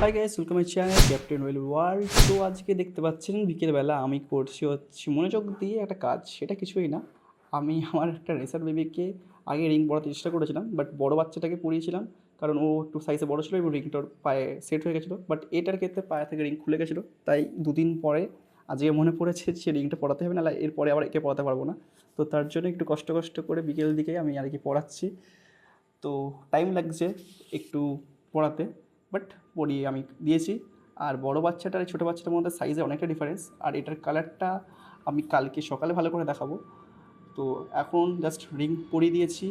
Hi guys welcome my channel captain well world তো আজকে দেখতে পাচ্ছেন, বিকেলবেলা আমি করছি হচ্ছে মনোযোগ দিয়ে একটা কাজ, সেটা কিছুই না। আমি আমার একটা রেসার বেবিকে আগে রিং পড়াতে চেষ্টা করেছিলাম বাট বড় বাচ্চাটাকে পড়িয়েছিলাম কারণ ও একটু সাইজে বড় ছিল এবং রিংটার পায়ে সেট হয়ে গেছিল বাট এটার ক্ষেত্রে পায়ে থেকে রিং খুলে গেছিল, তাই দুদিন পরে আজকে মনে পড়েছে যে রিংটা পড়াতে হবে না এরপরে আবার একে পড়াতে পারব না। তো তার জন্য একটু কষ্ট কষ্ট করে বিকেল দিকে আমি আর কি পড়াচ্ছি। তো টাইম লাগছে একটু পড়াতে। বাট পরিয়ে আমি দিয়েছি। আর বড় বাচ্চাটার ছোটো বাচ্চাটার মধ্যে সাইজে অনেকটা ডিফারেন্স আর এটার কালারটা আমি কালকে সকালে ভালো করে দেখাবো। তো এখন জাস্ট রিং পরিয়ে দিয়েছি।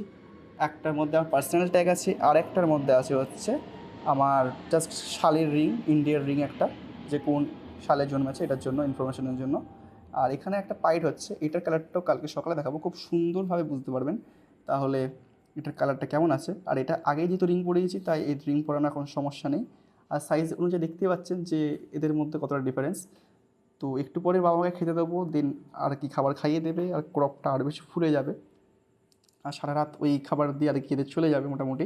একটার মধ্যে আমার পার্সোনাল ট্যাগ আছে। আর একটার মধ্যে আছে হচ্ছে আমার জাস্ট শালের রিং ইন্ডিয়ার রিং একটা। যে কোন সালে জন্মেছে এটার জন্য ইনফরমেশনের জন্য। আর এখানে একটা পাইট হচ্ছে। এটার কালারটাও কালকে সকালে দেখাবো। খুব সুন্দরভাবে বুঝতে পারবেন। তাহলে এটার কালারটা কেমন আছে? আর এটা আগেই যেহেতু রিং পরিয়েছি, তাই এই রিং পরানো এখন সমস্যা নেই। আর সাইজ অনুযায়ী দেখতে পাচ্ছেন যে এদের মধ্যে কতটা ডিফারেন্স তো একটু পরে বাবা মাকে খেতে দেবো দেন আর কি খাবার খাইয়ে দেবে, আর ক্রপটা আরও বেশি ফুলে যাবে। আর সারা রাত ওই খাবার দিয়ে আর কি চলে যাবে মোটামুটি।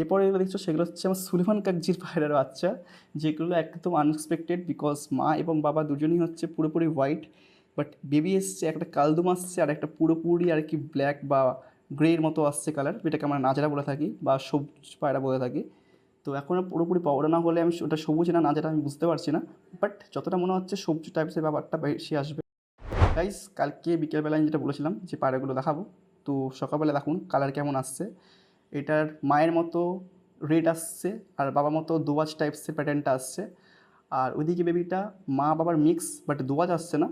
এরপরে যেগুলো দেখছ, সেগুলো হচ্ছে আমার সুলিমান কাকজির পায়রার বাচ্চা, যেগুলো একদম আনএক্সপেক্টেড বিকজ মা এবং বাবা দুজনেই হচ্ছে পুরোপুরি হোয়াইট বাট বেবি এসছে, একটা কালদুম আসছে, আর একটা পুরোপুরি আর কি ব্ল্যাক বা গ্রের মতো আসছে কালার যেটাকে আমরা নাজরা বলে থাকি বা সবুজ পায়রা বলে থাকি। তো এখনও পুরোপুরি পাওয়া না হলে আমি ওটা সবুজ না, নাজরা আমি বুঝতে পারছি না। বাট যতটা মনে হচ্ছে সবুজ টাইপসের ব্যাপারটা বেশি আসবে। গাইস কালকে বিকেলবেলায় আমি যেটা বলেছিলাম যে পায়রাগুলো দেখাবো। তো সকালবেলা দেখুন কালার কেমন আসছে। এটার মায়ের মতো রেড আসছে আর বাবার মতো দোয়াজ টাইপসের প্যাটার্নটা আসছে। আর ওইদিকে বেবিটা মা বাবার মিক্স বাট দোয়াজ আসছে না।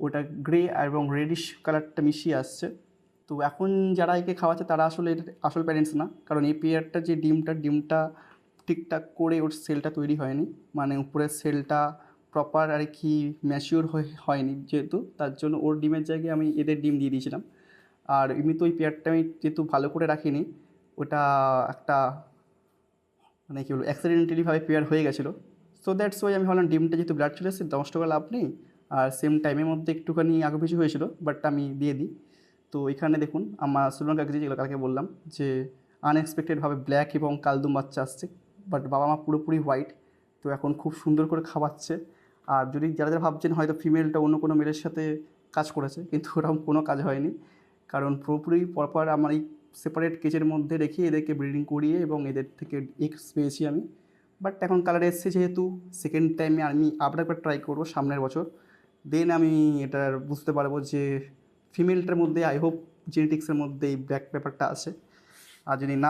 ওটা গ্রে এবং রেডিশ কালারটা মিশিয়ে আসছে। তো এখন যারা একে খাওয়াচ্ছে তারা আসলে আসল প্যারেন্টস না। কারণ এই পেয়ারটা যে ডিমটা ডিমটা ঠিকঠাক করে ওর সেলটা তৈরি হয়নি। মানে উপরের সেলটা প্রপার আর কি ম্যাচিওর হয়নি যেহেতু। তার জন্য ওর ডিমের জায়গায় আমি এদের ডিম দিয়ে দিয়েছিলাম। আর এমনিতে ওই পেয়ারটা আমি যেহেতু ভালো করে রাখিনি, ওটা একটা মানে কী বলব অ্যাক্সিডেন্টালিভাবে পেয়ার হয়ে গেছিল। সো দ্যাটস ওয়াই আমি ভাবলাম ডিমটা যেহেতু ব্লাড চলে এসেছে নষ্ট করে লাভ নেই। আর সেম টাইমের মধ্যে একটুখানি আগে পিছু হয়েছিল বাট আমি দিয়ে দিই। তো এখানে দেখুন, আমার শ্রীলঙ্কা কাছে যেগুলো কালকে বললাম, যে আনএক্সপেক্টেডভাবে ব্ল্যাক এবং কালদুম বাচ্চা আসছে বাট বাবা মা পুরোপুরি হোয়াইট তো এখন খুব সুন্দর করে খাওয়াচ্ছে। আর যদি যারা যারা ভাবছেন হয়তো ফিমেলটা অন্য কোনো মেলের সাথে কাজ করেছে, কিন্তু ওরকম কোনো কাজ হয়নি। কারণ পুরোপুরি পরপর আমার এই সেপারেট কেজের মধ্যে রেখে এদেরকে ব্রিডিং করিয়ে এবং এদের থেকে এক্স পেয়েছি আমি। বাট এখন কালার এসছে যেহেতু সেকেন্ড টাইমে আমি আবার একবার ট্রাই করব সামনের বছর। দেন আমি এটার বুঝতে পারব যে ফিমেলটার মধ্যে আই হোপ জেনেটিক্সের মধ্যে এই ব্যাক পেপারটা আছে। আর যদি না